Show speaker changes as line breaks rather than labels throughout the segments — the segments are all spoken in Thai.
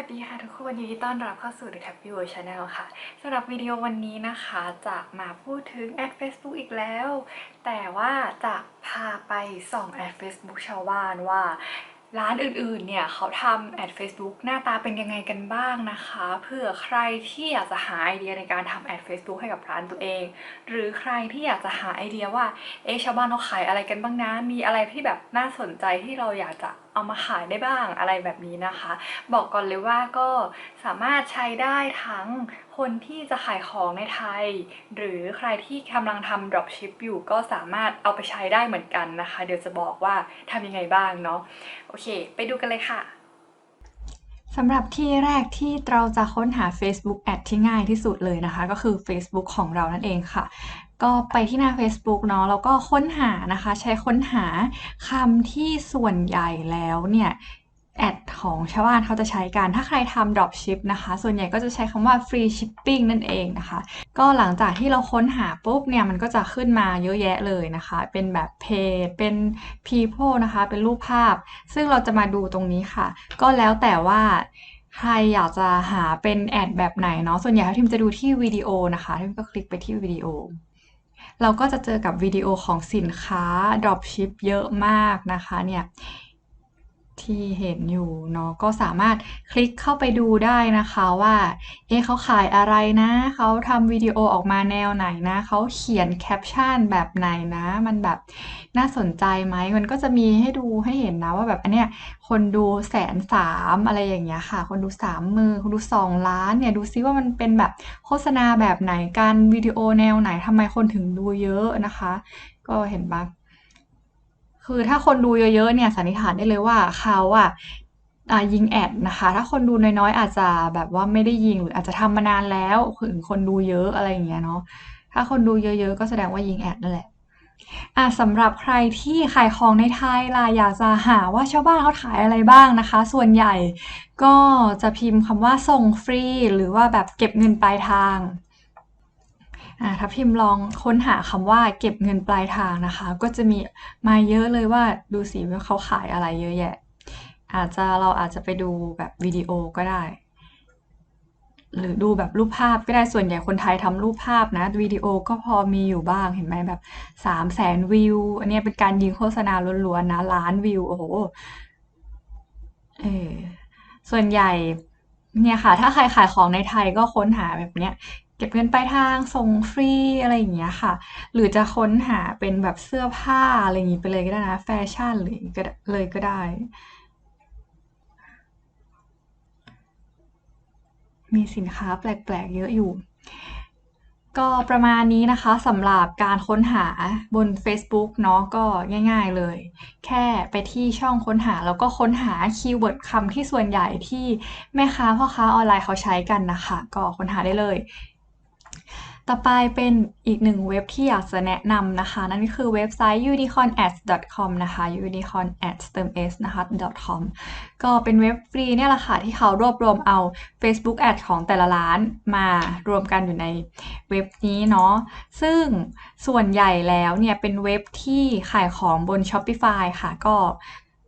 วัสดีค่ะทุกคนยินดีต้อนรับเข้าสู่ The Tappy World Channel ค่ะสำหรับวิดีโอวันนี้นะคะจะมาพูดถึงแอด Facebook อีกแล้ว แต่ว่าจะพาไปส่องแอด Facebook ชาวบ้านว่าร้านอื่นๆ เนี่ยเขาทำแอด Facebook หน้าตาเป็นยังไงกันบ้างนะคะเผื่อใครที่อยากจะหาไอเดียในการทำแอด Facebook ให้กับร้านตัวเอง หรือใครที่อยากจะหาไอเดียว่าเอ๊ะชาวบ้านเขาขายอะไรกันบ้างนะมีอะไรที่แบบน่าสนใจที่เราอยากจะ เอามาขายได้บ้างอะไรแบบนี้นะคะ บอกก่อนเลยว่าก็สามารถใช้ได้ทั้งคนที่จะขายของในไทย หรือใครที่กำลังทำ dropship อยู่ก็สามารถเอาไปใช้ได้เหมือนกันนะคะ เดี๋ยวจะบอกว่าทำยังไงบ้างเนาะโอเค ไปดูกันเลยค่ะสำหรับที่แรกที่เราจะค้นหา Facebook Ad ที่ง่ายที่สุดเลยนะคะ ก็คือ Facebook ของเรานั่นเองค่ะ ก็ไปที่หน้า Facebook เนาะแล้วก็ค้นหานะคะ ใช้ค้นหาคำที่ส่วนใหญ่แล้วเนี่ยแอดของชาวบ้านเขาจะใช้กันถ้าใครทำ dropship นะคะ ส่วนใหญ่ก็จะใช้คำว่า free shipping นั่นเองนะคะ ก็หลังจากที่เราค้นหาปุ๊บเนี่ยมันก็จะขึ้นมาเยอะแยะเลยนะคะ เป็นแบบ page เป็น people นะคะ เป็นรูปภาพ ซึ่งเราจะมาดูตรงนี้ค่ะ ก็แล้วแต่ว่าใครอยากจะหาเป็นแอดแบบไหนเนาะส่วนใหญ่ทีมจะดูที่วิดีโอนะคะทีมก็คลิกไปที่วิดีโอ เราก็จะเจอกับวิดีโอของสินค้า dropship เยอะมากนะคะเนี่ย ที่เห็นอยู่เนาะก็สามารถคลิกเข้าไปดูได้นะคะว่า เอ๊ะเขาขายอะไรนะ เขาทำวิดีโอออกมาแนวไหนนะ เขาเขียนแคปชั่นแบบไหนนะ มันแบบน่าสนใจไหม มันก็จะมีให้ดูให้เห็นนะว่าแบบอันเนี้ยคนดูแสนสามอะไรอย่างเงี้ยค่ะ คนดูสามมือคนดูสองล้านเนี่ยดูซิว่ามันเป็นแบบโฆษณาแบบไหนการวิดีโอแนวไหนทำไมคนถึงดูเยอะนะคะ ก็เห็นปะ คือถ้าคนดูเยอะๆเนี่ยสันนิษฐานได้เลยว่าเขาอะอะยิงแอดนะคะ ถ้าคนดูน้อยๆอาจจะแบบว่าไม่ได้ยิงหรืออาจจะทำมานานแล้วถึงคนดูเยอะอะไรอย่างเงี้ยเนาะถ้าคนดูเยอะๆ ก็แสดงว่ายิงแอดนั่นแหละอะสำหรับใครที่ขายของในไทยล่ะอยากจะหาว่าชาวบ้านเขาขายอะไรบ้างนะคะ ส่วนใหญ่ก็จะพิมพ์คำว่าส่งฟรี หรือว่าแบบเก็บเงินปลายทาง อ่าถ้าพิมพ์ลองค้นหาคำว่าเก็บเงินปลายทางนะคะ ก็จะมีมาเยอะเลยว่าดูสิว่าเขาขายอะไรเยอะแยะ อาจจะเราอาจจะไปดูแบบวิดีโอก็ได้ หรือดูแบบรูปภาพก็ได้ส่วนใหญ่คนไทยทำรูปภาพนะวิดีโอก็พอมีอยู่บ้างเห็นไหมแบบสามแสนวิว อันนี้เป็นการยิงโฆษณาล้วนๆนะล้านวิวโอ้โหเออส่วนใหญ่เนี่ยค่ะ ถ้าใครขายของในไทยก็ค้นหาแบบเนี้ย เก็บเงินปลายทางส่งฟรี อะไรอย่างเงี้ยค่ะ หรือจะค้นหาเป็นแบบเสื้อผ้า อะไรอย่างงี้ไปเลยก็ได้นะ แฟชั่น หรือก็เลยก็ได้ มีสินค้าแปลก ๆ เยอะอยู่ ก็ประมาณนี้นะคะสำหรับการค้นหาบน Facebook เนาะก็ง่ายๆเลย แค่ไปที่ช่องค้นหาแล้วก็ค้นหาคีย์เวิร์ดคำที่ส่วนใหญ่ที่แม่ค้าพ่อค้าออนไลน์เขาใช้กันนะคะ ก็ค้นหาได้เลย ต่อไปเป็นอีกหนึ่งเว็บที่อยากจะแนะนำนะคะ นั่นก็คือเว็บไซต์ unicornads.com นะคะ unicornads เติม s นะคะ .com ก็เป็นเว็บฟรีเนี่ยแหละค่ะ ที่เขารวบรวมเอา Facebook Ad ของแต่ละร้านมารวมกันอยู่ในเว็บนี้เนาะซึ่งส่วนใหญ่แล้วเนี่ยเป็นเว็บที่ขายของบน Shopify ค่ะ ก็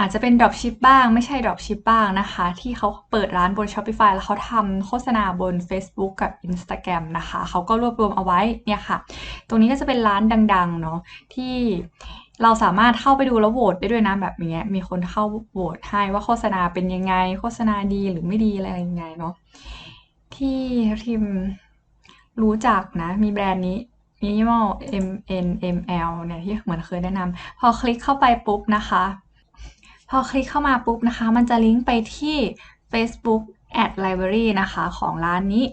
อาจจะเป็น dropship บ้าง ไม่ใช่ dropship บ้างนะคะ ที่เขาเปิดร้านบน Shopify แล้วเขาทำโฆษณาบน Facebook กับ Instagram นะคะ เขาก็รวบรวมเอาไว้เนี่ยค่ะ ตรงนี้ก็จะเป็นร้านดัง ๆ เนาะที่เราสามารถเข้าไปดูแล้วโหวตได้ด้วยนะแบบนี้ มีคนเข้าโหวตให้ว่าโฆษณาเป็นยังไง โฆษณาดีหรือไม่ดีอะไรยังไงเนาะที่ทีมรู้จักนะ มีแบรนด์นี้ minimal m n m l เนี่ยที่เหมือนเคยแนะนำพอคลิกเข้าไปปุ๊บนะคะ พอคลิกเข้ามาปุ๊บนะคะ มันจะลิงก์ไปที่ Facebook Ad Library นะคะของร้านนี้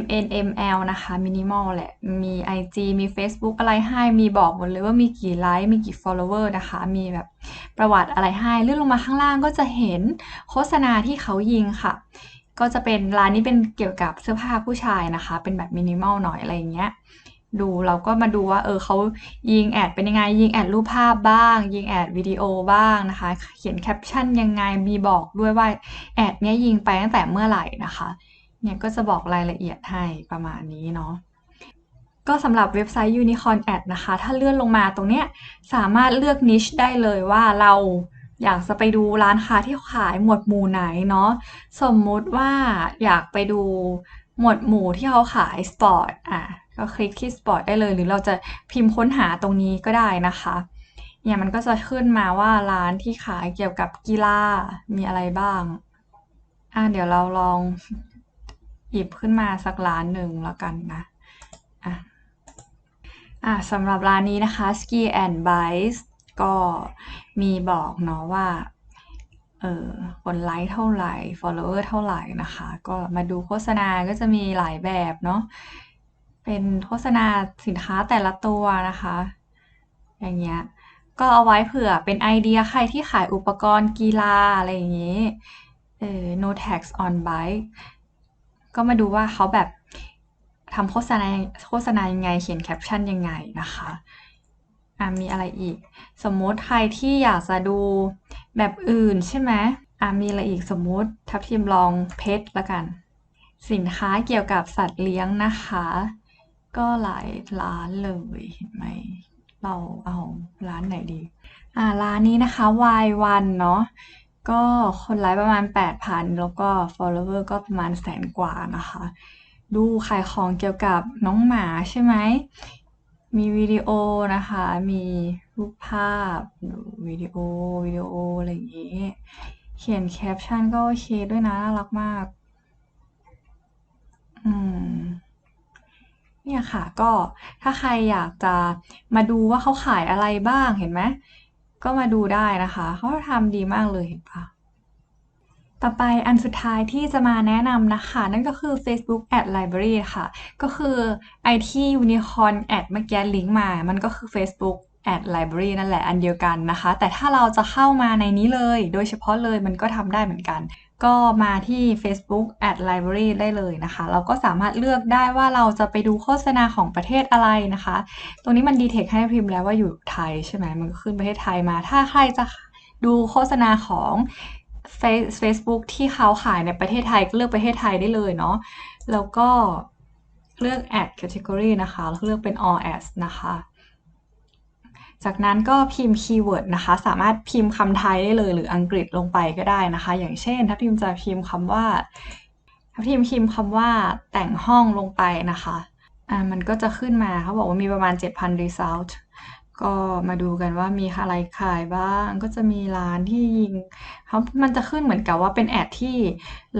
MNML นะคะ minimal แหละ มี IG มี Facebook อะไรให้ มีบอกหมดเลยว่ามีกี่ไลค์ มีกี่ follower นะคะ มีแบบประวัติอะไรให้ เลื่อนลงมาข้างล่างก็จะเห็นโฆษณาที่เขายิงค่ะ ก็จะเป็นร้านนี้เป็นเกี่ยวกับเสื้อผ้าผู้ชายนะคะ เป็นแบบมินิมอลหน่อยอะไรอย่างเงี้ย ดูเราก็มาดูว่า เออเขายิงแอดเป็นยังไง ยิงแอดรูปภาพบ้าง ยิงแอดวิดีโอบ้างนะคะ เขียนแคปชั่นยังไงมีบอกด้วยว่าแอดเนี้ยยิงไปตั้งแต่เมื่อไหร่นะคะ เนี่ยก็จะบอกรายละเอียดให้ประมาณนี้เนาะก็สำหรับเว็บไซต์ Unicorn Ad นะคะ ถ้าเลื่อนลงมาตรงเนี้ยสามารถเลือก niche ได้เลยว่าเราอยากจะไปดูร้านค้าที่ขายหมวดหมู่ไหนเนาะสมมุติว่าอยากไปดูหมวดหมู่ที่เขาขายสปอร์ตอะ ก็คลิกที่สปอร์ตได้เลย หรือเราจะพิมพ์ค้นหาตรงนี้ก็ได้นะคะเนี่ยมันก็จะขึ้นมาว่าร้านที่ขายเกี่ยวกับกีฬามีอะไรบ้าง อะเดี๋ยวเราลองหยิบขึ้นมาสักร้านหนึ่งแล้วกันนะอะอะสำหรับร้านนี้นะคะ Ski and Bikes ก็มีบอกเนาะว่าเออคนไลค์เท่าไหร่ follower เท่าไหร่นะคะ ก็มาดูโฆษณาก็จะมีหลายแบบเนาะ เป็นโฆษณาสินค้าแต่ละตัวนะคะ อย่างเงี้ย ก็เอาไว้เผื่อเป็นไอเดียใครที่ขายอุปกรณ์กีฬาอะไรอย่างงี้เออ no tax on bike ก็มาดูว่าเขาแบบทำโฆษณาโฆษณายังไง เขียนแคปชั่นยังไงนะคะอะมีอะไรอีก สมมติใครที่อยากจะดูแบบอื่นใช่ไหมอะมีอะไรอีกสมมติทับทิมลองเพชรละกัน สินค้าเกี่ยวกับสัตว์เลี้ยงนะคะ ก็หลายร้านเลยเห็นไหมเราเอาร้านไหนดี อ่าร้านนี้นะคะ Y1 เนาะก็คนไลค์ประมาณ 8,000 แล้วก็ follower ก็ประมาณแสนกว่านะคะ ดูขายของเกี่ยวกับน้องหมาใช่ไหม มีวิดีโอนะคะ มีรูปภาพวิดีโอวิดีโออะไรอย่างนี้ เขียนแคปชั่นก็โอเคด้วยนะน่ารักมาก อืม เนี่ยค่ะ ก็ถ้าใครอยากจะมาดูว่าเขาขายอะไรบ้างเห็นไหมก็มาดูได้นะคะ เขาทำดีมากเลยเห็นปะต่อไปอันสุดท้ายที่จะมาแนะนำนะคะ นั่นก็คือ Facebook Ad Library ค่ะ ก็คือไอที่ Unicorn Ad เมื่อกี้ลิงก์มา มันก็คือ Facebook Ad Library นั่นแหละอันเดียวกันนะคะ แต่ถ้าเราจะเข้ามาในนี้เลย โดยเฉพาะเลยมันก็ทำได้เหมือนกัน ก็มาที่ Facebook Ad Library ได้เลยนะคะ เราก็สามารถเลือกได้ว่าเราจะไปดูโฆษณาของประเทศอะไรนะคะ ตรงนี้มันดีเทคให้พิมพ์แล้วว่าอยู่ไทยใช่ไหมมันก็ขึ้นประเทศไทยมา ถ้าใครจะดูโฆษณาของ Facebook ที่เขาขายในประเทศไทยก็เลือกประเทศไทยได้เลยเนาะแล้วก็เลือก Ad Category นะคะแล้วเลือกเป็น All Ads นะคะ จากนั้นก็พิมพ์คีย์เวิร์ดนะคะ สามารถพิมพ์คำไทยได้เลย หรืออังกฤษลงไปก็ได้นะคะ อย่างเช่น ถ้าพิมพ์จะพิมพ์คำว่า ถ้าพิมพ์พิมพ์คำว่าแต่งห้องลงไปนะคะอ่ามันก็จะขึ้นมาเขาบอกว่ามีประมาณ 7,000 result ก็มาดูกันว่ามีอะไรขายบ้าง ก็จะมีร้านที่ยิงเขามันจะขึ้นเหมือนกับว่าเป็นแอดที่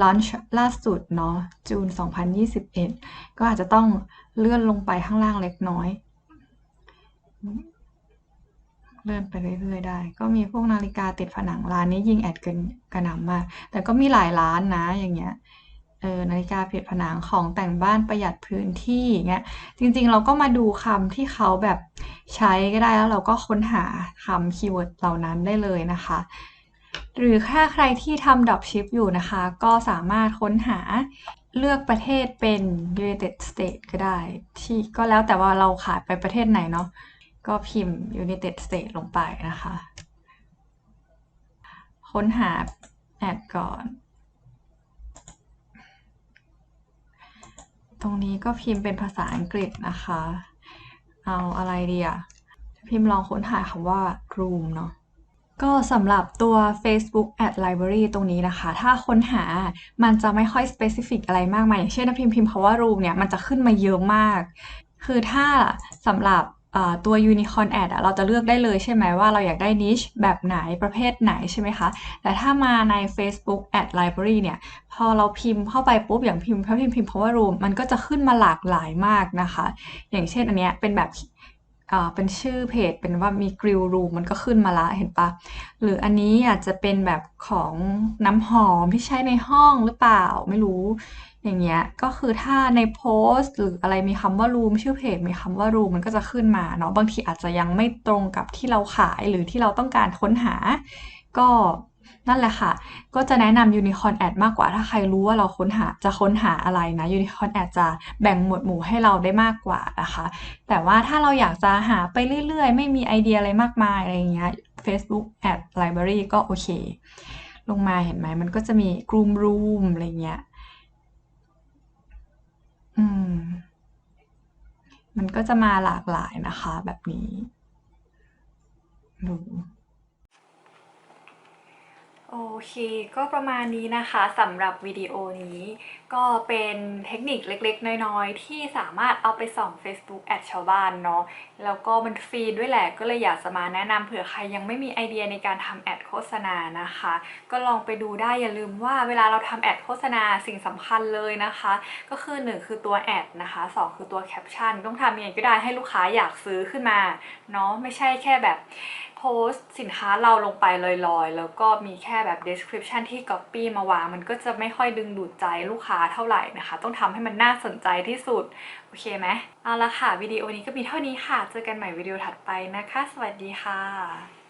ลอนช์ล่าสุดเนาะจูน 2021 ก็อาจจะต้องเลื่อนลงไปข้างล่างเล็กน้อย เลื่อนไปเรื่อยๆได้ ก็มีพวกนาฬิกาติดผนังร้านนี้ยิงแอดกันกระหน่ำมาก แต่ก็มีหลายร้านนะอย่างเงี้ยเออนาฬิกาเพจผนังของแต่งบ้านประหยัดพื้นที่เงี้ยจริงๆเราก็มาดูคำที่เขาแบบใช้ก็ได้แล้วเราก็ค้นหาคำคีย์เวิร์ดเหล่านั้นได้เลยนะคะ หรือถ้าใครที่ทำดรอปชิปอยู่นะคะ ก็สามารถค้นหาเลือกประเทศเป็น United States ก็ได้ ที่ก็แล้วแต่ว่าเราขายไปประเทศไหนเนาะ ก็พิมพ์ United States ลงไปนะคะ ค้นหาแอดก่อน ตรงนี้ก็พิมพ์เป็นภาษาอังกฤษนะคะ เอาอะไรดีอะพิมพ์ลองค้นหาคำว่า room เนาะก็สำหรับตัว Facebook Ad Library ตรงนี้นะคะ ถ้าค้นหามันจะไม่ค่อย specific อะไรมากมาย อย่างเช่นถ้าพิมพ์พิมพ์คำว่า room เนี่ย มันจะขึ้นมาเยอะมาก คือถ้าสำหรับ ตัว Unicorn Ad อะเราจะเลือกได้เลยใช่ไหมว่าเราอยากได้ niche แบบไหนประเภทไหนใช่ไหมคะ แต่ถ้ามาใน Facebook Ad Library เนี่ย พอเราพิมพ์เข้าไปปุ๊บ อย่างพิมพ์ถ้าพิมพ์พิมพ์คำว่า room มันก็จะขึ้นมาหลากหลายมากนะคะ อย่างเช่นอันเนี้ยเป็นแบบ อ่าเป็นชื่อเพจเป็นว่ามี grill room มันก็ขึ้นมาละเห็นปะหรืออันนี้อาจจะเป็นแบบของน้ำหอมที่ใช้ในห้องหรือเปล่า ไม่รู้ อย่างเงี้ย ก็คือถ้าในโพสต์ หรืออะไรมีคำว่า room ชื่อเพจมีคำว่า room มันก็จะขึ้นมาเนาะ บางทีอาจจะยังไม่ตรงกับที่เราขาย หรือที่เราต้องการค้นหา ก็ นั่นแหละค่ะ ก็จะแนะนำ Unicorn Ad มากกว่าถ้าใครรู้ว่าเราค้นหาจะค้นหาอะไรนะ Unicorn Ad จะแบ่งหมวดหมู่ให้เราได้มากกว่านะคะ แต่ว่าถ้าเราอยากจะหาไปเรื่อยๆ ไม่มีไอเดียอะไรมากมายอะไรอย่างเงี้ย Facebook Ad Library ก็โอเค ลงมาเห็นไหมมันก็จะมี Groom Room อะไรเงี้ย อืม มันก็จะมาหลากหลายนะคะ แบบนี้ดู โอเค ก็ประมาณนี้นะคะสำหรับวิดีโอนี้ ก็เป็นเทคนิคเล็กๆ น้อยๆ ที่สามารถเอาไปส่อง Facebook แอดชาวบ้านเนาะแล้วก็มันฟรีด้วยแหละก็เลยอยากจะมาแนะนำเผื่อใครยังไม่มีไอเดียในการทำแอดโฆษณานะคะ ก็ลองไปดูได้อย่าลืมว่าเวลาเราทำแอดโฆษณาสิ่งสำคัญเลยนะคะ ก็คือ 1 คือตัวแอดนะคะ2 คือตัวแคปชั่นต้องทำยังไงก็ได้ให้ลูกค้าอยากซื้อขึ้นมาเนาะไม่ใช่แค่แบบ โพสต์สินค้าเราลงไปลอยๆ แล้วก็มีแค่แบบ description ที่ copy มาวาง มันก็จะไม่ค่อยดึงดูดใจลูกค้าเท่าไหร่นะคะ ต้องทำให้มันน่าสนใจที่สุด โอเคไหมเอาละค่ะ วิดีโอนี้ก็มีเท่านี้ค่ะ เจอกันใหม่วิดีโอถัดไปนะคะ สวัสดีค่ะ